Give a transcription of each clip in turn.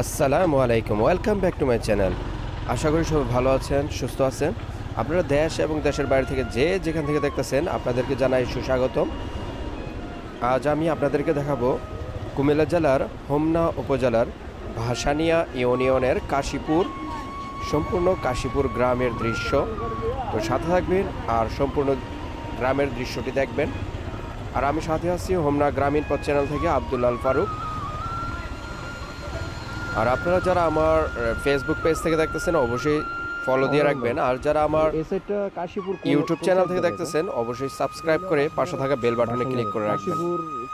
আসসালামু আলাইকুম welcome back to my channel আশা করি সবাই ভালো আছেন, সুস্থ আছেন। আপনারা দেশ এবং দেশের বাইরে থেকে যে যেখান থেকে দেখতেছেন, আপনাদেরকে জানাই সুস্বাগতম। আজ আমি আপনাদেরকে দেখাবো কুমিল্লা জেলার হোমনা উপজেলার ভাসানিয়া ইউনিয়নের কাশীপুর, সম্পূর্ণ কাশীপুর গ্রামের দৃশ্য। তো সাথে থাকবেন আর সম্পূর্ণ গ্রামের দৃশ্যটি দেখবেন। আর আমি সাথে আছি হোমনা গ্রামীণ পথ চ্যানেল থেকে আব্দুল্লাল ফারুক। আর আপনারা যারা আমার ফেসবুক পেজ থেকে দেখতেছেন অবশ্যই ফলো দিয়ে রাখবেন। আর যারা আমার ইউটিউব চ্যানেল থেকে দেখতেছেন অবশ্যই সাবস্ক্রাইব করে পাশে থাকা বেল বাটনে ক্লিক করে রাখবেন।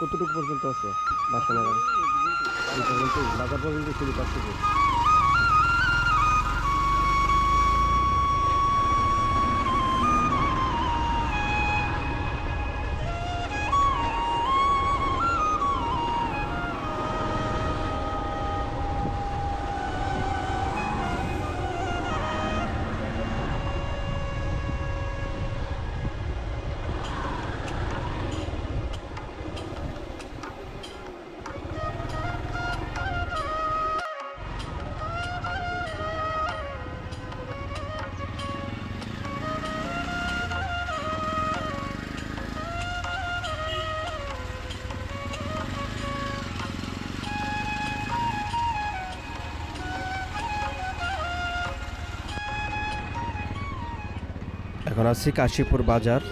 কতটুকু পর্যন্ত আছে? এই পর্যন্ত শুধু কাশীপুর। এখন আছি কাশীপুর বাজার।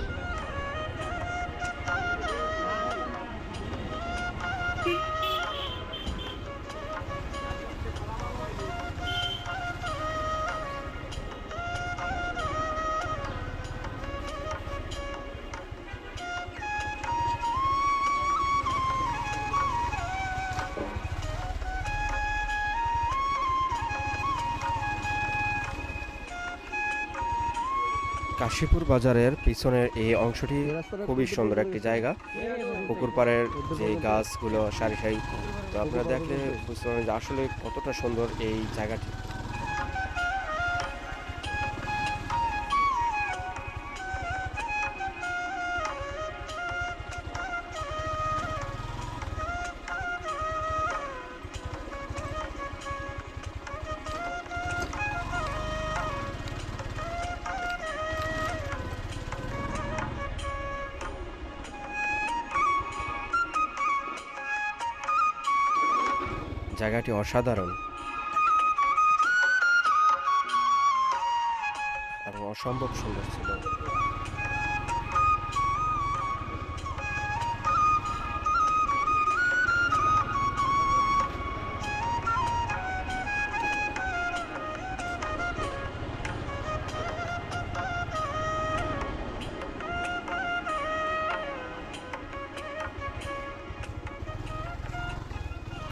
কাশীপুর বাজারের পিছনের এই অংশটি খুবই সুন্দর একটি জায়গা। পুকুর পাড়ের যে গাছগুলো, সারি সারি, তো আপনারা দেখলে বুঝতে পারবেন যে আসলে কতটা সুন্দর এই জায়গাটি। জায়গাটি অসাধারণ। অসম্ভব সুন্দর ছিল।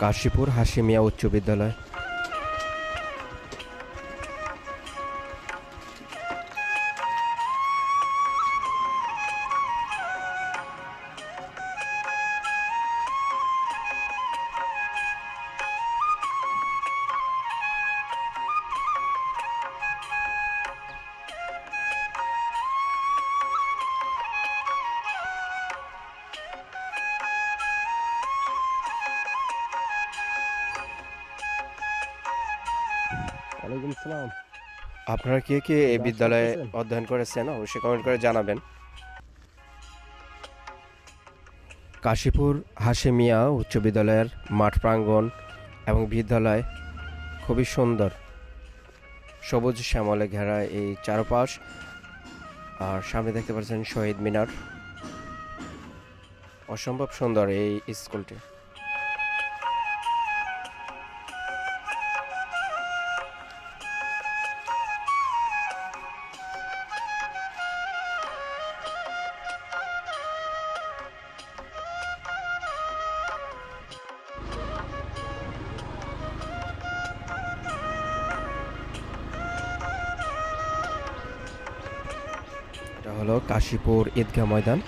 কাশীপুর হাসিমিয়া উচ্চ বিদ্যালয়। ওয়ালাইকুম আপনারা কে কে এই বিদ্যালয়ে অধ্যয়ন করেছেন অবশ্যই কমেন্ট করে জানাবেন। কাশীপুর হাসিমিয়া উচ্চ বিদ্যালয়ের মাঠ প্রাঙ্গণ এবং বিদ্যালয় খুবই সুন্দর। সবুজ শ্যামলে ঘেরা এই চারপাশ। আর সামনে দেখতে পাচ্ছেন শহীদ মিনার। অসম্ভব সুন্দর এই স্কুলটি। কাশীপুর ঈদগাহ ময়দান।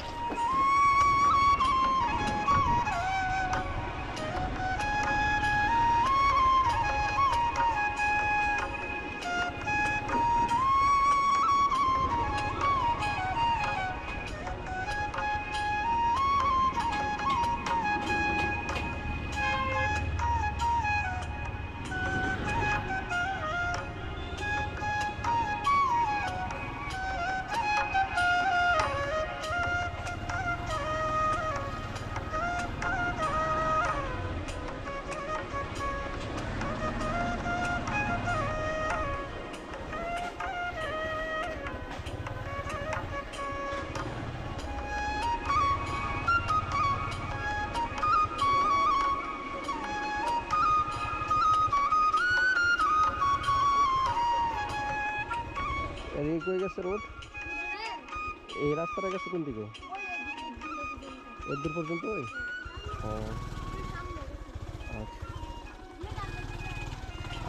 কই গেছে রোড। এই রাস্তাটা গেছে কোন দিকে? এর দূর পর্যন্ত ওই? ও। আচ্ছা।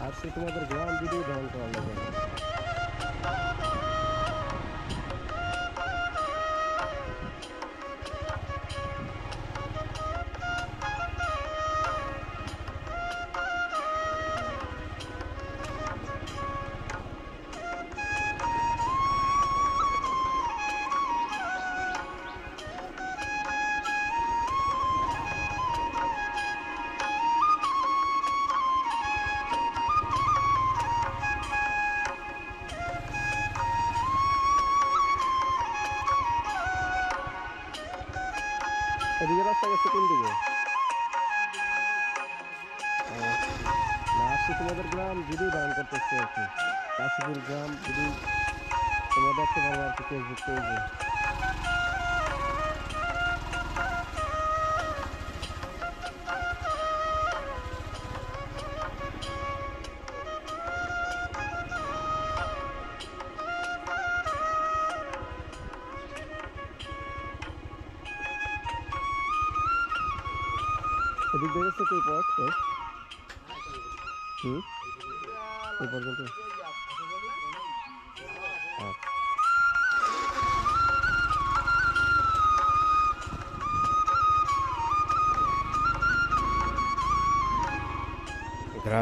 আজকে তোমাদের গ্রাম ভিডিও ধারণ করা লাগে কাশীপুর গ্রাম যদি তোমরা দেখতে পারব আর কি ফেসবুক পেজে এদিক দিয়ে গেছে কই পথ ওই? হুম এই পর্যন্ত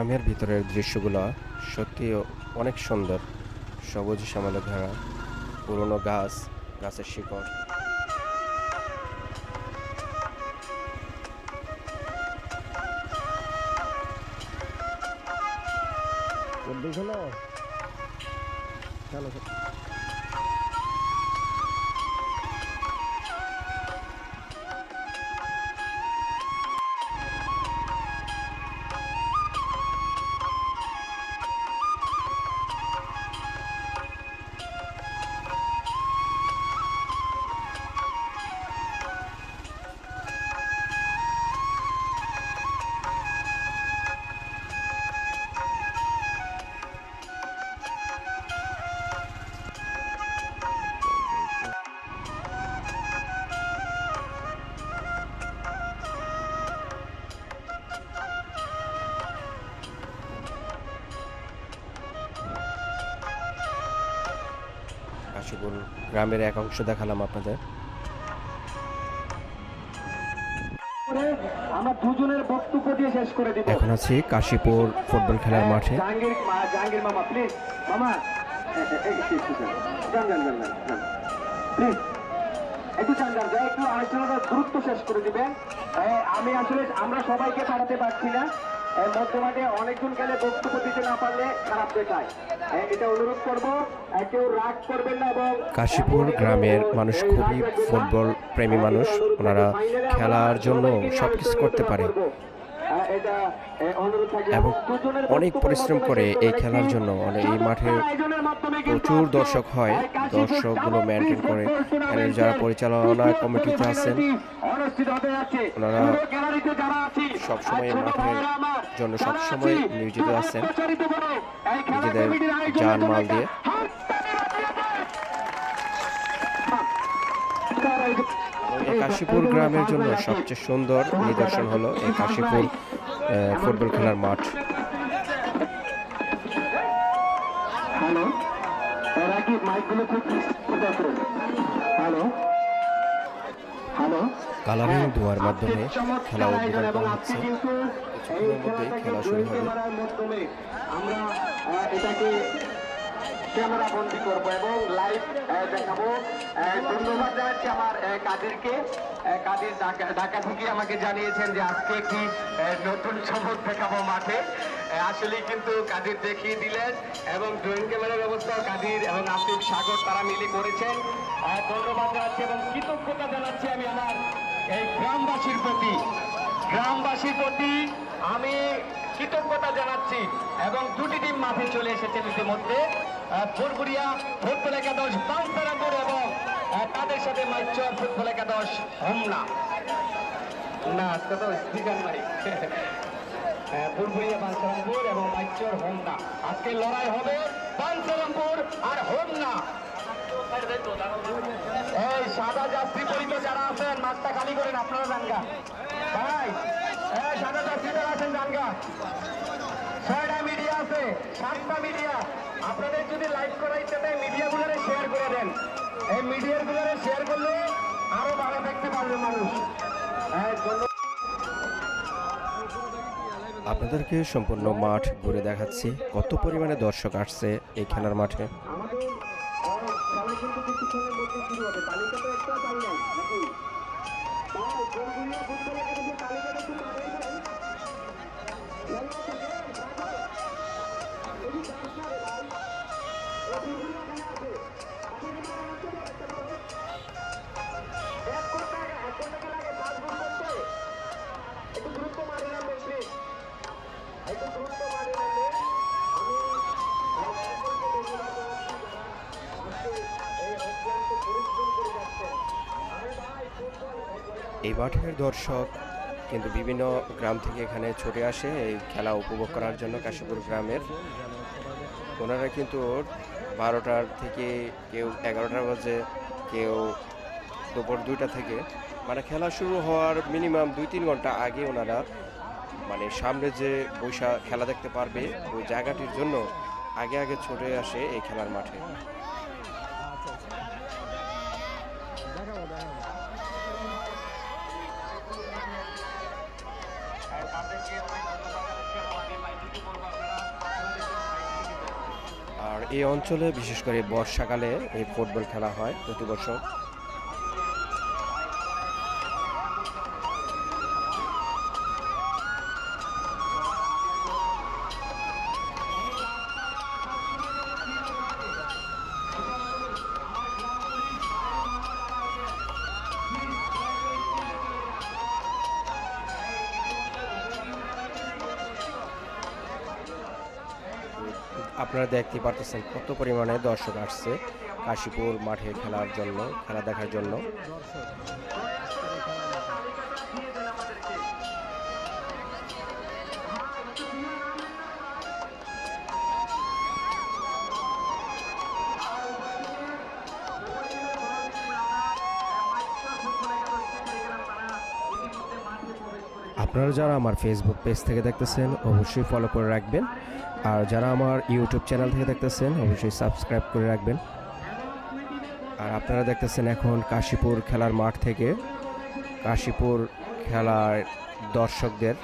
গ্রামের ভিতরের দৃশ্যগুলো সত্যি অনেক সুন্দর। সবুজ শ্যামলে ঘেরা পুরনো গাছ, গাছের শিকড়। ওর দেখো না চলো। কাশীপুর গ্রামের এক অংশ দেখালাম আপনাদের। করে দুজনের বক্তব্য দিয়ে শেষ করে দিব। এখন আছি কাশীপুর ফুটবল খেলার মাঠে। একটু- আলোচনাটা দ্রুত শেষ করে দিবেন। এ, আমি আসলে আমরা সবাইকে পাঠাতে পারছি না। মধ্যমাঠে অনেকজন গেলে বক্তব্য দিতে না পারলে খারাপ দেখায়। কাশীপুর গ্রামের মানুষ খুবই ফুটবল প্রেমী মানুষ। ওনারা খেলার জন্য সব কিছু করতে পারে। এবং অনেক পরিশ্রম করে এই খেলার জন্য এই মাঠে প্রচুর দর্শক হয়। দর্শকগুলো মেনটেন করে। যারা পরিচালনা কমিটিতে আছেন ওনারা সবসময় মাঠের জন্য সবসময় নিয়োজিত আছেন। নিজেদের জানমাল দিয়ে। এই কাশীপুর গ্রামের জন্য সবচেয়ে সুন্দর নিদর্শন হলো এই কাশীপুর ফুটবল খেলার মাঠ। কালারিং ধোয়ার মাধ্যমে খেলা উদ্বোধন করা হচ্ছে। কিছুক্ষণের মধ্যেই খেলা শুরু হবে। আমরা এটাকে ক্যামেরা বন্দি করব এবং লাইভ দেখাবো। ধন্যবাদ জানাচ্ছি আমার কাদেরকে। কাদের ঢাকা থেকে আমাকে জানিয়েছেন যে আজকে একটি নতুন চমক দেখাবো মাঠে। আসলে কিন্তু কাদের দেখিয়ে দিলেন এবং ড্রয়িং ক্যামেরার ব্যবস্থাও কাদির এবং আসিফ সাগর তারা মিলে করেছেন। ধন্যবাদ জানাচ্ছি এবং কৃতজ্ঞতা জানাচ্ছি আমি আমার এই গ্রামবাসীর প্রতি। গ্রামবাসীর প্রতি আমি কৃতজ্ঞতা জানাচ্ছি এবং দুটি টিম মাঠে চলে এসেছেন ইতিমধ্যে। ফুরপুরিয়া ফুটবল একাদশ বাংসারাপুর এবং তাদের সাথে মাইচর ফুটবল একাদশ, হোমনা। না, আজকে তো স্পিকার নাই। ফুরপুরিয়া বাঞ্ছারামপুর এবং মাইচর হোমনা। আজকে লড়াই হবে বাঞ্ছারামপুর আর হোমনা। এই সাদা যাত্রী পরিত যারা আছেন মাঠটা খালি করেন, আপনারা জানগা। ভাই, এই সাদা যাত্রী যারা আছেন জানগা। ছয়টা মিডিয়া আছে সাতটা মিডিয়া আপনাদের যদি লাইভ করা ইচ্ছে থাকে মিডিয়াগুলোরে শেয়ার করে দেন। এই মিডিয়াগুলোরে শেয়ার করলে আরও ভালো দেখতে পারবে মানুষ। হ্যাঁ আপনাদেরকে সম্পূর্ণ মাঠ ঘুরে দেখাচ্ছি। কত পরিমাণে দর্শক আসছে এই খেলার মাঠে? আমাদের এই মাঠের দর্শক কিন্তু বিভিন্ন গ্রাম থেকে এখানে ছুটে আসে এই খেলা উপভোগ করার জন্য কাশীপুর গ্রামের। ওনারা কিন্তু বারোটার থেকে কেউ এগারোটার বাজে, কেউ দুপুর দুইটা থেকে। মানে খেলা শুরু হওয়ার মিনিমাম দুই তিন ঘণ্টা আগে ওনারা মানে সামনে যে বৈশা খেলা দেখতে পারবে, ওই জায়গাটির জন্য আগে আগে ছুটে আসে এই খেলার মাঠে। এই অঞ্চলে বিশেষ করে বর্ষাকালে এই ফুটবল খেলা হয় প্রতি বছর। দেখতে পারতেছেন কত পরিমাণে দর্শক আসছে কাশীপুর মাঠে খেলার জন্য, খেলা দেখার জন্য। আপনারা যারা আমার ফেসবুক পেজ থেকে দেখতেছেন, অবশ্যই ফলো করে রাখবেন। আর যারা আমার ইউটিউব চ্যানেল থেকে দেখতেছেন, অবশ্যই সাবস্ক্রাইব করে রাখবেন। আর আপনারা দেখতেছেন এখন কাশীপুর খেলার মাঠ থেকে, কাশীপুর খেলার দর্শকদের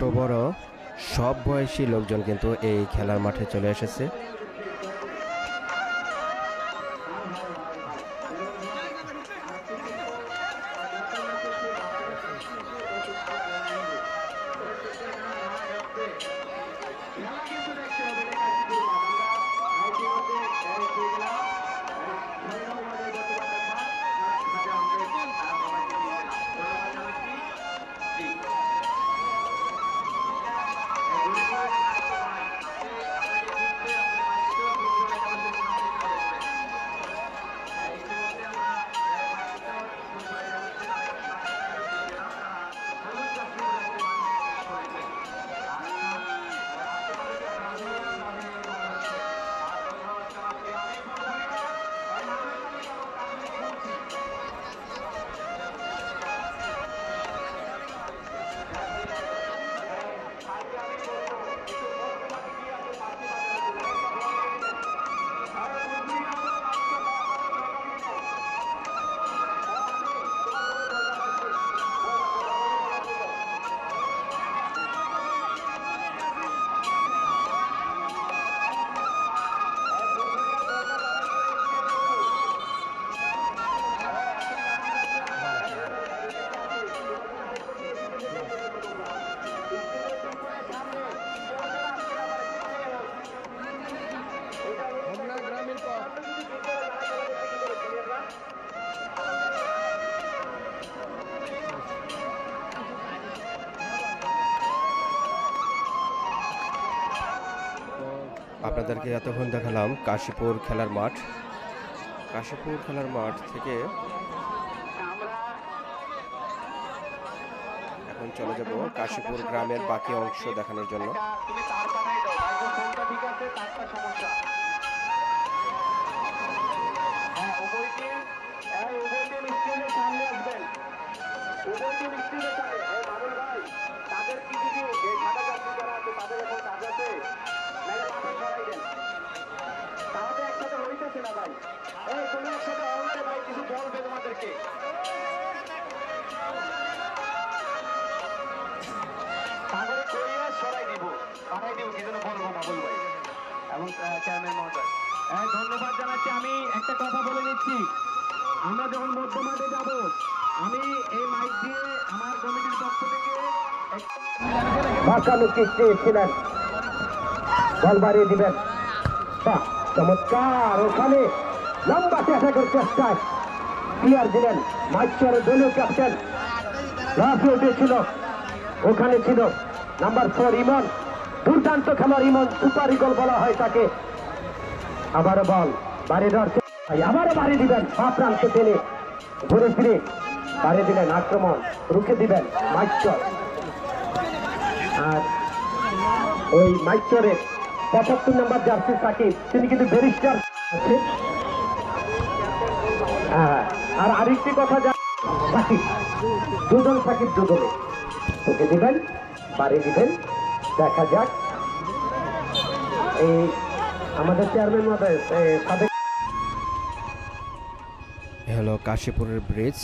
ছোট বড় সব বয়সী লোকজন কিন্তু এই খেলার মাঠে চলে এসেছে। আপনাদেরকে এতক্ষণ দেখালাম কাশীপুর খেলার মাঠ। কাশীপুর খেলার মাঠ থেকে এখন চলে যাব কাশীপুর গ্রামের বাকি অংশ দেখানোর জন্য। এই তুমি একসাথে অলরে ভাই কিছু বলবে তোমাদেরকে সাগরে কইয়া সরাই দিব? পাঠাই দিব কি জন্য বলব বাবুল ভাই। এবং চেয়ারম্যান মহোদয়। হ্যাঁ ধন্যবাদ জানাচ্ছি। আমি একটা কথা বলে নিচ্ছি আমরা যখন মধ্য মাঠে যাব আমি এই মাইক দিয়ে আমার কমিটির পক্ষ থেকে ভাষামুখী চেয়েছিলেন বল বাড়িয়ে দিবেন। বাহ চমৎকার। ওখানে লম্বা চেষ্টার চেষ্টায় ক্লিয়ার দিলেন। মাইচারের দলীয় ক্যাপ্টেন। লাফে উঠেছিল ওখানে ছিল নাম্বার ফোর ইমন। দুর্দান্ত খেলোয়াড় ইমন, সুপার ইগল বলা হয় তাকে। আবারও বল দেওয়ার চেষ্টা। আবারও বাড়িয়ে দিবেন। প্রান্ত টেনে ঘুরে ফিরে বাড়িয়ে দিলেন আক্রমণ। রুখে দিবেন মাইচর আর ওই মাইচরের পঁচাত্তর নম্বর জার্সি সাকিব, তিনি কিন্তু ব্যারিস্টার। আর আরেকটি কথা যা সাকিব দুজন সাকিব দুজনে। তোকে দিবেন, বাড়ি দিবেন, দেখা যাক। এই আমাদের চেয়ারম্যান মহোদয় হ্যালো হলো কাশীপুরের ব্রিজ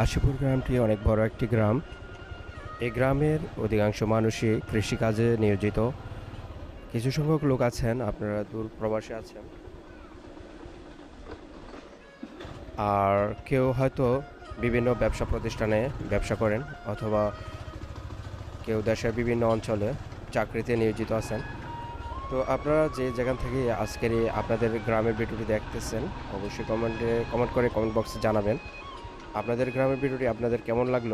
কাশীপুর গ্রামটি অনেক বড় একটি গ্রাম। এই গ্রামের অধিকাংশ মানুষই কৃষিকাজে নিয়োজিত। কিছু সংখ্যক লোক আছেন, আপনারা দূর প্রবাসে আছেন। আর কেউ হয়তো বিভিন্ন ব্যবসা প্রতিষ্ঠানে ব্যবসা করেন অথবা কেউ দেশের বিভিন্ন অঞ্চলে চাকরিতে নিয়োজিত আছেন। তো আপনারা যে যেখান থেকে আজকের আপনাদের গ্রামের ভিডিওটি দেখতেছেন, অবশ্যই কমেন্টে কমেন্ট করে কমেন্ট বক্সে জানাবেন। আপনাদের গ্রামের ভিডিওটি আপনাদের কেমন লাগল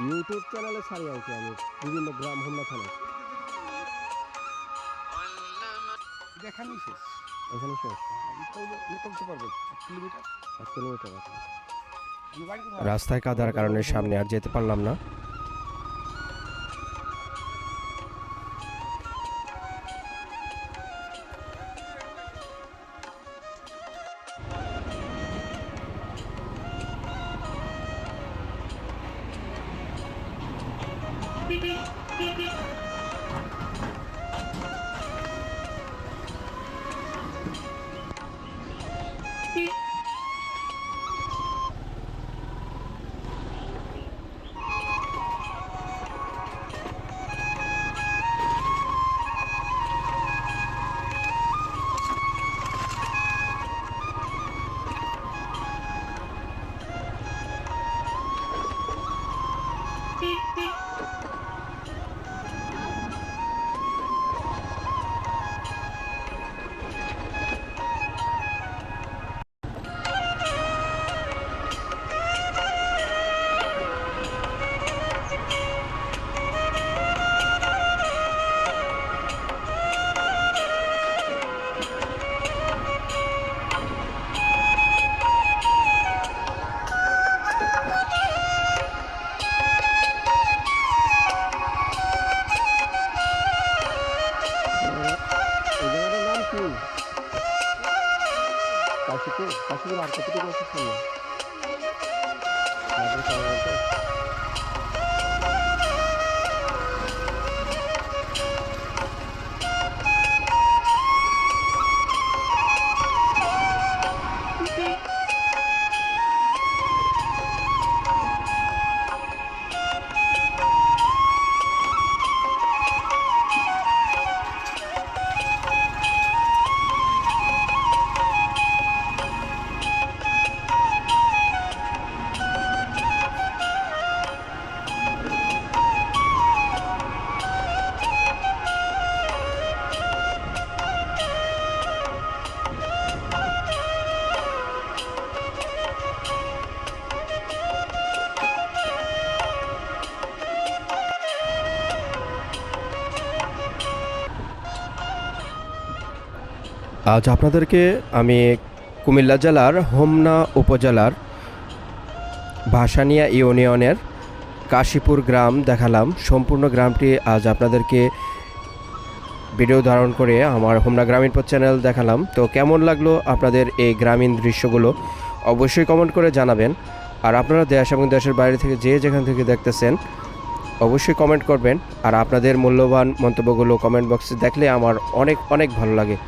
ইউটিউব চ্যানেলে ছাড়ি আর কি আমি বিভিন্ন গ্রাম হামলা থানা দেখানি শেষ। এখানে শেষ? করতে পারবে কিলোমিটার। এক কিলোমিটার রাস্তায় কাদার কারণে সামনে আর যেতে পারলাম না। কাশীপুর কাশীপুর আর কতটুকু আছে আজ আপনাদেরকে আমি কুমিল্লা জেলার হোমনা উপজেলার ভাসানিয়া ইউনিয়নের কাশীপুর গ্রাম দেখালাম। সম্পূর্ণ গ্রামটি আজ আপনাদেরকে ভিডিও ধারণ করে আমার হোমনা গ্রামীণ পথ চ্যানেল দেখালাম। তো কেমন লাগল আপনাদের এই গ্রামীণ দৃশ্যগুলো অবশ্যই কমেন্ট করে জানাবেন। আর আপনারা দেশ এবং দেশের বাইরে থেকে যে যেখান থেকে দেখতেছেন, অবশ্যই কমেন্ট করবেন। আর আপনাদের মূল্যবান মন্তব্যগুলো কমেন্ট বক্সে দেখলে আমার অনেক অনেক ভালো লাগে।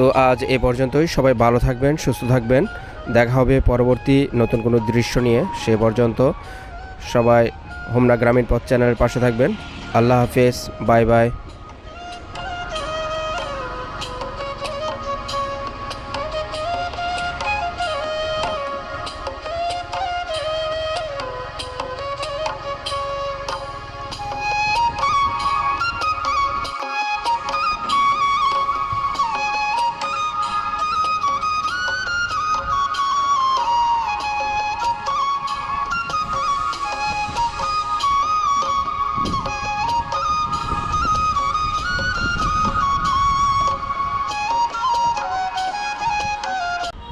তো আজ এ পর্যন্তই। সবাই ভালো থাকবেন, সুস্থ থাকবেন। দেখা হবে পরবর্তী নতুন কোনো দৃশ্য নিয়ে। সে পর্যন্ত সবাই হোমনা গ্রামীণ পথ চ্যানেলের পাশে থাকবেন। আল্লাহ হাফেজ, বাই বাই।